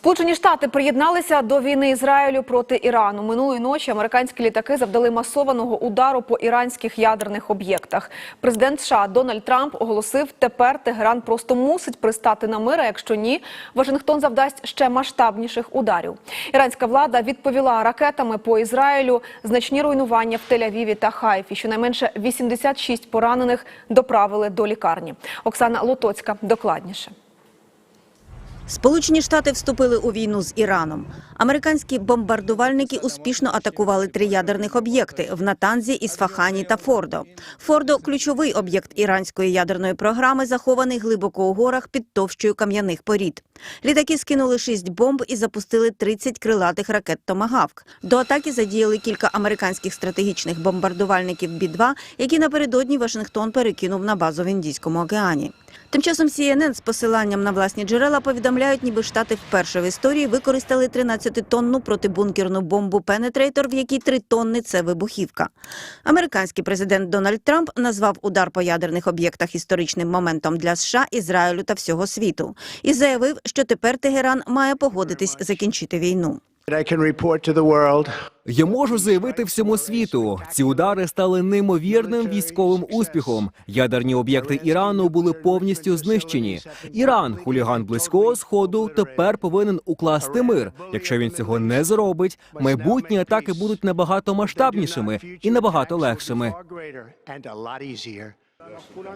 Сполучені Штати приєдналися до війни Ізраїлю проти Ірану. Минулої ночі американські літаки завдали масованого удару по іранських ядерних об'єктах. Президент США Дональд Трамп оголосив, тепер Тегеран просто мусить пристати на мир. а Якщо ні, Вашингтон завдасть ще масштабніших ударів. Іранська влада відповіла ракетами по Ізраїлю. Значні руйнування в Тель-Авіві та Хайфі. Щонайменше 86 поранених доправили до лікарні. Оксана Лотоцька докладніше. Сполучені Штати вступили у війну з Іраном. Американські бомбардувальники успішно атакували три ядерних об'єкти в Натанзі, Ісфахані та Фордо. Фордо – ключовий об'єкт іранської ядерної програми, захований глибоко у горах під товщою кам'яних порід. Літаки скинули шість бомб і запустили 30 крилатих ракет «Томагавк». До атаки задіяли кілька американських стратегічних бомбардувальників Бі-2, які напередодні Вашингтон перекинув на базу в Індійському океані. Тим часом CNN з посиланням на власні джерела повідомляють, ніби штати вперше в історії використали 13-тонну протибункерну бомбу Пенетрейтор, в якій 3 тонни – це вибухівка. Американський президент Дональд Трамп назвав удар по ядерних об'єктах історичним моментом для США, Ізраїлю та всього світу і заявив, що тепер Тегеран має погодитись закінчити війну. Я можу заявити всьому світу, ці удари стали неймовірним військовим успіхом. Ядерні об'єкти Ірану були повністю знищені. Іран, хуліган близького сходу, тепер повинен укласти мир. Якщо він цього не зробить, майбутні атаки будуть набагато масштабнішими і набагато легшими.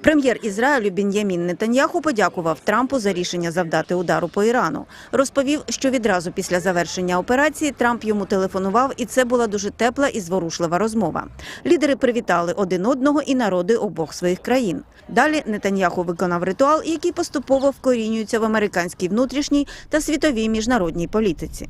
Прем'єр Ізраїлю Бін'ямін Нетаньяху подякував Трампу за рішення завдати удару по Ірану. Розповів, що відразу після завершення операції Трамп йому телефонував, і це була дуже тепла і зворушлива розмова. Лідери привітали один одного і народи обох своїх країн. Далі Нетаньяху виконав ритуал, який поступово вкорінюється в американській внутрішній та світовій міжнародній політиці.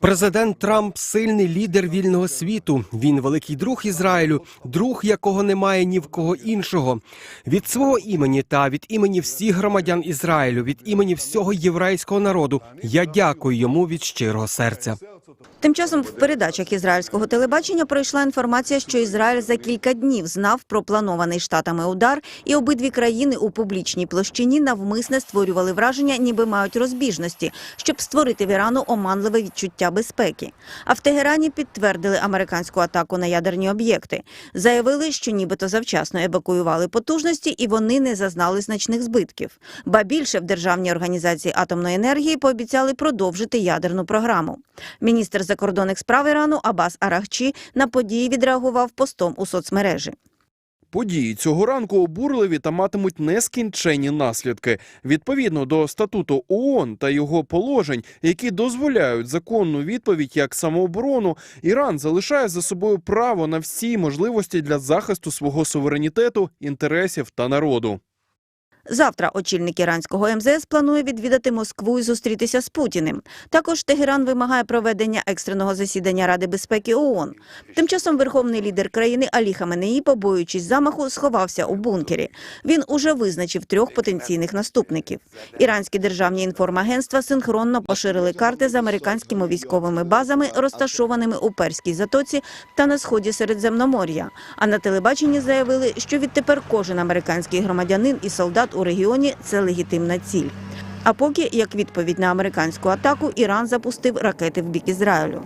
Президент Трамп сильний лідер вільного світу. Він великий друг Ізраїлю, друг якого немає ні в кого іншого. Від свого імені та від імені всіх громадян Ізраїлю, від імені всього єврейського народу. Я дякую йому від щирого серця. Тим часом в передачах ізраїльського телебачення пройшла інформація, що Ізраїль за кілька днів знав про планований штатами удар, і обидві країни у публічній площині навмисне створювали враження, ніби мають розбіжності, щоб створити в Ірану оманливе відчуття безпеки. А в Тегерані підтвердили американську атаку на ядерні об'єкти. Заявили, що нібито завчасно евакуювали потужності, і вони не зазнали значних збитків. Ба більше в державній організації атомної енергії пообіцяли продовжити ядерну програму. Міністр закордонних справ Ірану Абас Арахчі на події відреагував постом у соцмережі. Події цього ранку обурливі та матимуть нескінченні наслідки. Відповідно до статуту ООН та його положень, які дозволяють законну відповідь як самооборону, Іран залишає за собою право на всі можливості для захисту свого суверенітету, інтересів та народу. Завтра очільник іранського МЗС планує відвідати Москву і зустрітися з Путіним. Також Тегеран вимагає проведення екстреного засідання Ради безпеки ООН. Тим часом верховний лідер країни Алі Хаменеї, побоюючись замаху, сховався у бункері. Він уже визначив трьох потенційних наступників. Іранські державні інформагентства синхронно поширили карти з американськими військовими базами, розташованими у Перській затоці та на сході Середземномор'я. А на телебаченні заявили, що відтепер кожен американський громадянин і солдат у регіоні це легітимна ціль. А поки, як відповідь на американську атаку, Іран запустив ракети в бік Ізраїлю.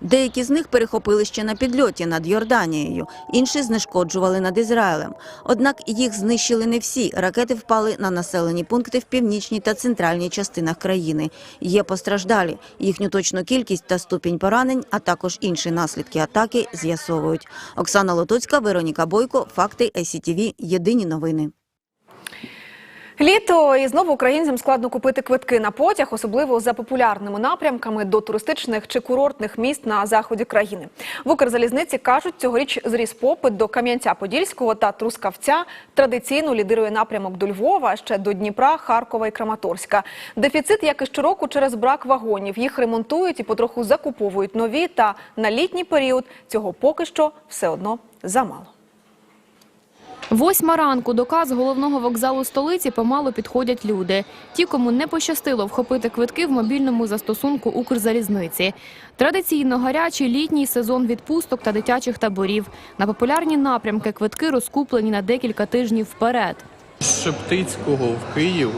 Деякі з них перехопили ще на підльоті над Йорданією, інші знешкоджували над Ізраїлем. Однак їх знищили не всі. Ракети впали на населені пункти в північній та центральній частинах країни. Є постраждалі. Їхню точну кількість та ступінь поранень, а також інші наслідки атаки з'ясовують. Оксана Лотоцька, Вероніка Бойко, Факти СІТВ. Єдині новини. Літо і знову українцям складно купити квитки на потяг, особливо за популярними напрямками до туристичних чи курортних міст на заході країни. В Укрзалізниці кажуть, цьогоріч зріс попит до Кам'янця-Подільського та Трускавця. Традиційно лідирує напрямок до Львова, ще до Дніпра, Харкова і Краматорська. Дефіцит, як і щороку, через брак вагонів. Їх ремонтують і потроху закуповують нові. Та на літній період цього поки що все одно замало. Восьма ранку до каз головного вокзалу столиці помалу підходять люди. Ті, кому не пощастило вхопити квитки в мобільному застосунку Укрзалізниці. Традиційно гарячий літній сезон відпусток та дитячих таборів. На популярні напрямки квитки розкуплені на декілька тижнів вперед. З Шептицького в Київ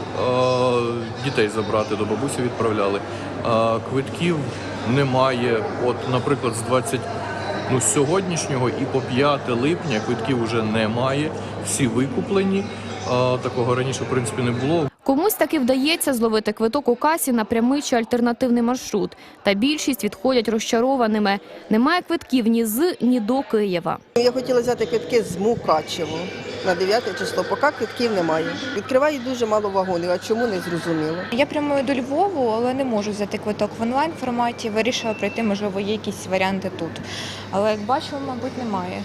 дітей забрати до бабусі відправляли. Е, Квитків немає. От, наприклад, з 20 ну, з сьогоднішнього і по 5 липня квитків вже немає. Всі викуплені. Такого раніше, в принципі, не було. Комусь таки вдається зловити квиток у касі на прямий чи альтернативний маршрут. Та більшість відходять розчарованими. Немає квитків ні з, ні до Києва. Я хотіла взяти квитки з Мукачево на 9 число, поки квитків немає. Відкривають дуже мало вагонів, а чому не зрозуміло. Я прямую до Львову, але не можу взяти квиток в онлайн форматі. Вирішила прийти, можливо, є якісь варіанти тут. Але як бачу, мабуть, немає.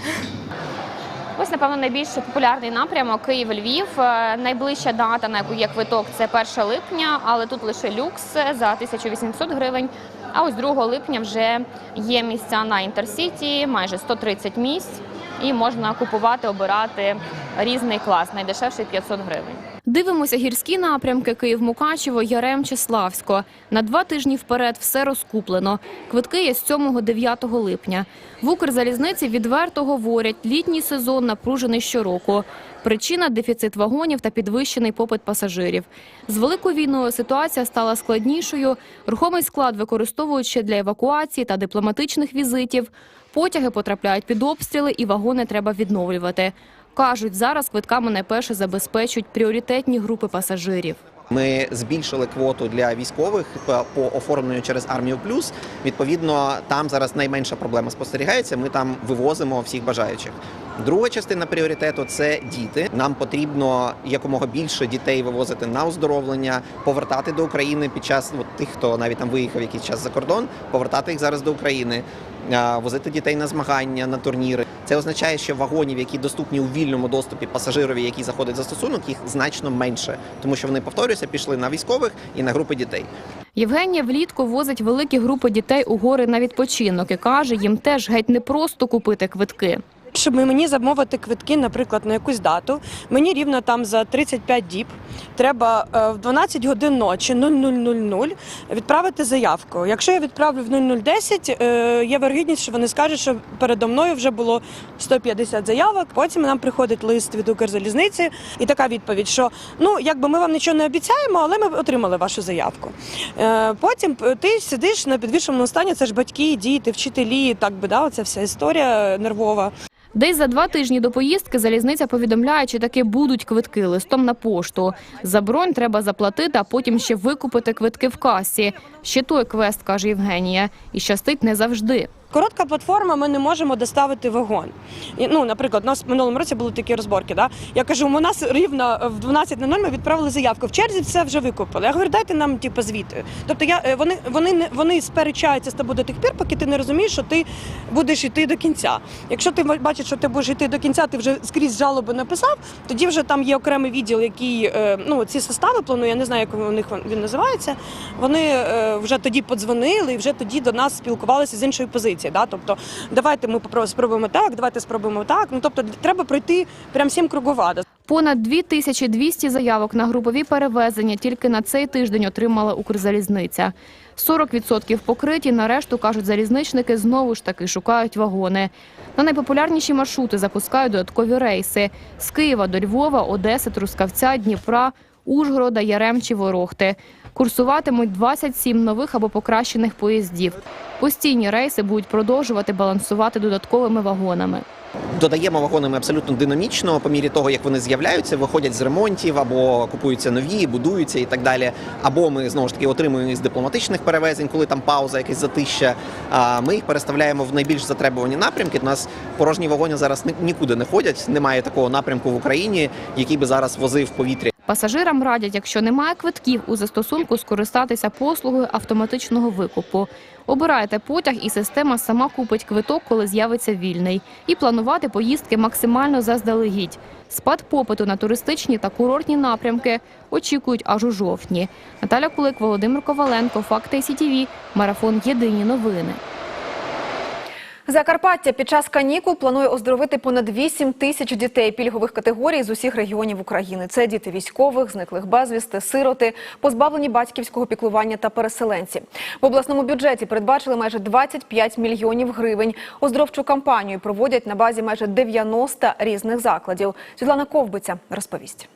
Ось, напевно, найбільш популярний напрямок Київ-Львів. Е, Найближча дата, на яку є квиток, це 1 липня, але тут лише люкс за 1800 гривень. А ось 2 липня вже є місця на інтерсіті, майже 130 місць, і можна купувати, обирати різний клас. Найдешевший 500 гривень. Дивимося гірські напрямки Київ-Мукачево, Ярем чи Славсько. На два тижні вперед все розкуплено. Квитки є з 7-9 липня. В Укрзалізниці відверто говорять, літній сезон напружений щороку. Причина – дефіцит вагонів та підвищений попит пасажирів. З великою війною ситуація стала складнішою. Рухомий склад використовують ще для евакуації та дипломатичних візитів. Потяги потрапляють під обстріли і вагони треба відновлювати. Кажуть, зараз квитками найперше забезпечують пріоритетні групи пасажирів. Ми збільшили квоту для військових по- оформленню через армію плюс. Відповідно, там зараз найменша проблема спостерігається. Ми там вивозимо всіх бажаючих. Друга частина пріоритету це діти. Нам потрібно якомога більше дітей вивозити на оздоровлення, повертати до України під час от, тих, хто навіть там виїхав якийсь час за кордон, повертати їх зараз до України, возити дітей на змагання, на турніри. Це означає, що вагонів, які доступні у вільному доступі пасажирові, які заходять за стосунок, їх значно менше, тому що вони повторююся, пішли на військових і на групи дітей. Євгенія влітку возить великі групи дітей у гори на відпочинок і каже, їм теж геть не просто купити квитки. Щоб мені замовити квитки, наприклад, на якусь дату, мені рівно там за 35 діб треба е, в 12 годин ночі 00.00 відправити заявку. Якщо я відправлю в 00.10, е, є вергідність, що вони скажуть, що передо мною вже було 150 заявок. Потім нам приходить лист від Укрзалізниці і така відповідь, що ну якби ми вам нічого не обіцяємо, але ми отримали вашу заявку. Е, Потім ти сидиш на підвішеному стані, це ж батьки, діти, вчителі, так би да, оця вся історія нервова. Десь за два тижні до поїздки залізниця повідомляє, чи таки будуть квитки листом на пошту. За бронь треба заплатити, а потім ще викупити квитки в касі. Ще той квест, каже Євгенія, і щастить не завжди. Коротка платформа, ми не можемо доставити вагон. Ну, наприклад, у нас в минулому році були такі розборки. Да? Я кажу, у нас рівно в 12.00 ми відправили заявку. В черзі все вже викупили. Я говорю, дайте нам типу, звіти. Тобто я, е, вони, вони, вони сперечаються з тобою до тих пір, поки ти не розумієш, що ти будеш йти до кінця. Якщо ти бачиш, що ти будеш йти до кінця, ти вже скрізь жалоби написав, тоді вже там є окремий відділ, який е, ну, ці состави планує, я не знаю, як у них він називається. Вони е, вже тоді подзвонили і вже тоді до нас спілкувалися з іншої позиції. Да? Тобто, давайте ми спробуємо так, давайте спробуємо так. Ну тобто, треба пройти прям сім кругова. Понад 2200 заявок на групові перевезення тільки на цей тиждень отримала Укрзалізниця. 40% покриті, на решту, кажуть залізничники, знову ж таки шукають вагони. На найпопулярніші маршрути запускають додаткові рейси – з Києва до Львова, Одеси, Трускавця, Дніпра, Ужгорода, Ярем чи Ворохти. Курсуватимуть 27 нових або покращених поїздів. Постійні рейси будуть продовжувати балансувати додатковими вагонами. Додаємо вагонами абсолютно динамічно, по мірі того, як вони з'являються, виходять з ремонтів або купуються нові, будуються і так далі. Або ми знову ж таки отримуємо з дипломатичних перевезень, коли там пауза, якась затища. Ми їх переставляємо в найбільш затребувані напрямки. У нас порожні вагони зараз ні- нікуди не ходять. Немає такого напрямку в Україні, який би зараз возив повітря. Пасажирам радять, якщо немає квитків у застосунку, скористатися послугою автоматичного викупу. Обирайте потяг, і система сама купить квиток, коли з'явиться вільний. І планувати поїздки максимально заздалегідь. Спад попиту на туристичні та курортні напрямки очікують аж у жовтні. Наталя Кулик, Володимир Коваленко, Факти СІТІВІ, Марафон Єдині новини. Закарпаття під час канікул планує оздоровити понад 8 тисяч дітей пільгових категорій з усіх регіонів України. Це діти військових, зниклих безвісти, сироти, позбавлені батьківського піклування та переселенці. В обласному бюджеті передбачили майже 25 мільйонів гривень. Оздоровчу кампанію проводять на базі майже 90 різних закладів. Світлана Ковбиця розповість.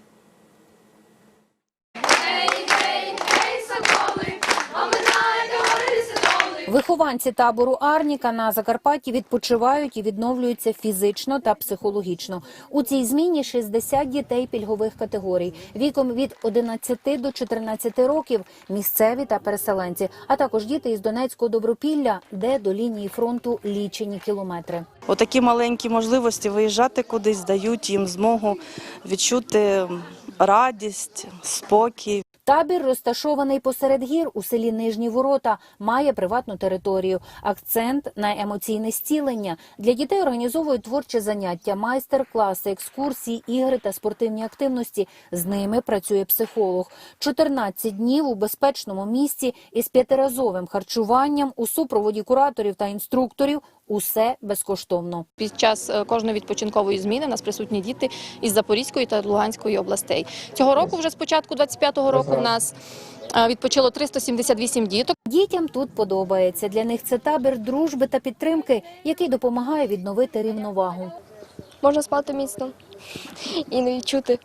Вихованці табору Арніка на Закарпатті відпочивають і відновлюються фізично та психологічно. У цій зміні 60 дітей пільгових категорій віком від 11 до 14 років, місцеві та переселенці, а також діти із Донецького Добропілля, де до лінії фронту лічені кілометри. Отакі маленькі можливості виїжджати кудись дають їм змогу відчути радість, спокій. Табір розташований посеред гір у селі Нижні Ворота, має приватну територію. Акцент на емоційне зцілення. Для дітей організовують творчі заняття, майстер-класи, екскурсії, ігри та спортивні активності. З ними працює психолог. 14 днів у безпечному місці із п'ятиразовим харчуванням у супроводі кураторів та інструкторів. Усе безкоштовно. Під час е, кожної відпочинкової зміни в нас присутні діти із Запорізької та Луганської областей. Цього року, вже з початку 25-го року, в нас е, відпочило 378 діток. Дітям тут подобається. Для них це табір дружби та підтримки, який допомагає відновити рівновагу. Можна спати міцно і не відчути,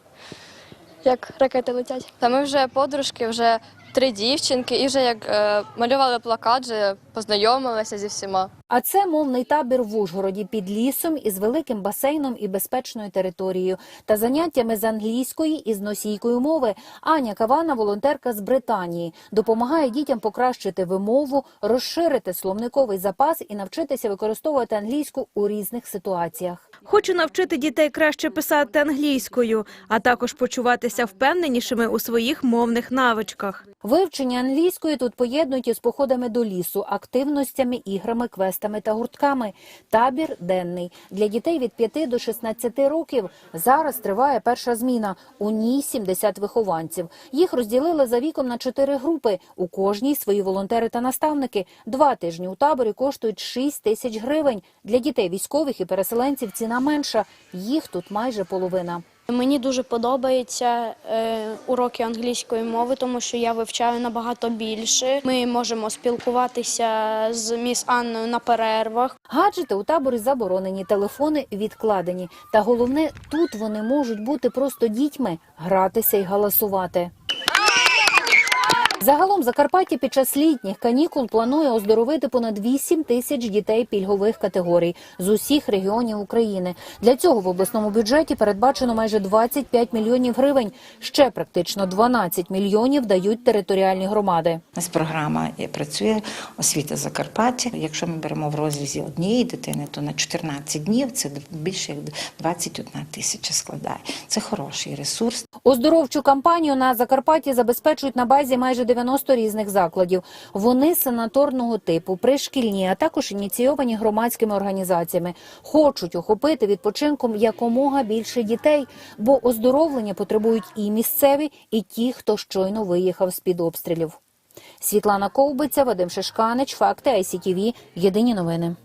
як ракети летять. Та ми вже подружки, вже три дівчинки, і вже як е, малювали плакат, вже познайомилися зі всіма. А це мовний табір в Ужгороді під лісом із великим басейном і безпечною територією та заняттями з англійської і з носійкою мови. Аня Кавана, волонтерка з Британії, допомагає дітям покращити вимову, розширити словниковий запас і навчитися використовувати англійську у різних ситуаціях. Хочу навчити дітей краще писати англійською, а також почуватися впевненішими у своїх мовних навичках. Вивчення англійської тут поєднують із походами до лісу, активностями, іграми, квестами та гуртками. Табір денний для дітей від 5 до 16 років. Зараз триває перша зміна. У ній 70 вихованців. Їх розділили за віком на чотири групи. У кожній свої волонтери та наставники. Два тижні у таборі коштують 6 тисяч гривень. Для дітей військових і переселенців ціна менша. Їх тут майже половина. Мені дуже подобаються е, уроки англійської мови, тому що я вивчаю набагато більше. Ми можемо спілкуватися з міс Анною на перервах. Гаджети у таборі заборонені, телефони відкладені. Та головне, тут вони можуть бути просто дітьми, гратися і галасувати. Загалом Закарпаття під час літніх канікул планує оздоровити понад 8 тисяч дітей пільгових категорій з усіх регіонів України. Для цього в обласному бюджеті передбачено майже 25 мільйонів гривень. Ще практично 12 мільйонів дають територіальні громади. У нас програма працює освіта Закарпаття. Якщо ми беремо в розрізі однієї дитини, то на 14 днів це більше як 21 тисяча складає. Це хороший ресурс. Оздоровчу кампанію на Закарпатті забезпечують на базі майже 90 різних закладів. Вони санаторного типу, пришкільні, а також ініційовані громадськими організаціями. Хочуть охопити відпочинком якомога більше дітей, бо оздоровлення потребують і місцеві, і ті, хто щойно виїхав з-під обстрілів. Світлана Ковбиця, Вадим Шишканич, Факти ICTV, Єдині новини.